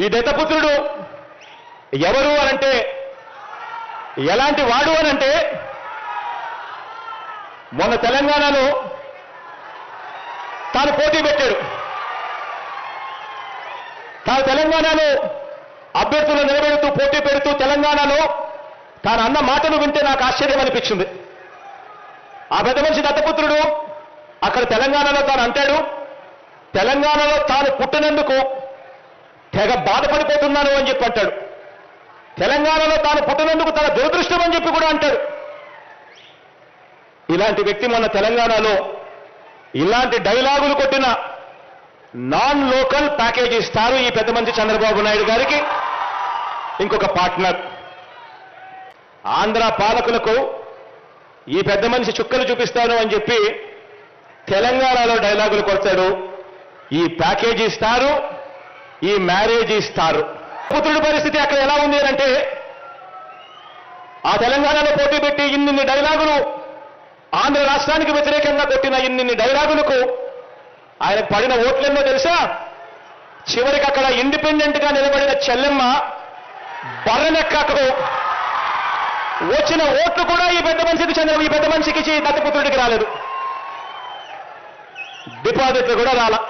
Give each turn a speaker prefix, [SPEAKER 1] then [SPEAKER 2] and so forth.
[SPEAKER 1] ఈ దత్తపుత్రుడు ఎవరు అనంటే ఎలాంటి వాడు అనంటే మొన్న తెలంగాణలో తాను పోటీ పెట్టాడు. తాను తెలంగాణలో అభ్యర్థులు నిలబెడుతూ పోటీ పెడుతూ తెలంగాణలో తాను అన్న మాటలు వింటే నాకు ఆశ్చర్యం అనిపించింది. ఆ పెద్ద మనిషి దత్తపుత్రుడు అక్కడ తెలంగాణలో తాను అంటాడు తెలంగాణలో తాను పుట్టినందుకు తెగ బాధపడిపోతున్నాను అని చెప్పి అంటాడు. తెలంగాణలో తాను పుట్టినందుకు తన దురదృష్టం అని చెప్పి కూడా అంటాడు. ఇలాంటి వ్యక్తి మన తెలంగాణలో ఇలాంటి డైలాగులు కొట్టిన నాన్ లోకల్ ప్యాకేజ్ ఇస్తారు ఈ పెద్ద మంచి చంద్రబాబు నాయుడు గారికి. ఇంకొక పార్ట్నర్. ఆంధ్ర పాలకులకు ఈ పెద్ద మనిషి చుక్కలు చూపిస్తాను అని చెప్పి తెలంగాణలో డైలాగులు కొడతాడు. ఈ ప్యాకేజీ ఇస్తారు ఈ మ్యారేజ్ ఇస్తారు పుత్రుడి పరిస్థితి అక్కడ ఎలా ఉంది అంటే ఆ తెలంగాణలో పోటీ పెట్టి ఇన్నిన్ని డైలాగులు ఆంధ్ర రాష్ట్రానికి వ్యతిరేకంగా కొట్టిన ఇన్నిన్ని డైలాగులకు ఆయనకు పడిన ఓట్లెన్నో తెలుసా? చివరికి అక్కడ ఇండిపెండెంట్గా నిలబడిన చెల్లెమ్మ బర్రెనెక్కకు వచ్చిన ఓట్లు కూడా ఈ పెద్ద మనిషికి చెందిన ఈ పెద్ద మనిషికి దత్తపుత్రుడికి రాలేదు. డిపాజిట్లు కూడా రాలా.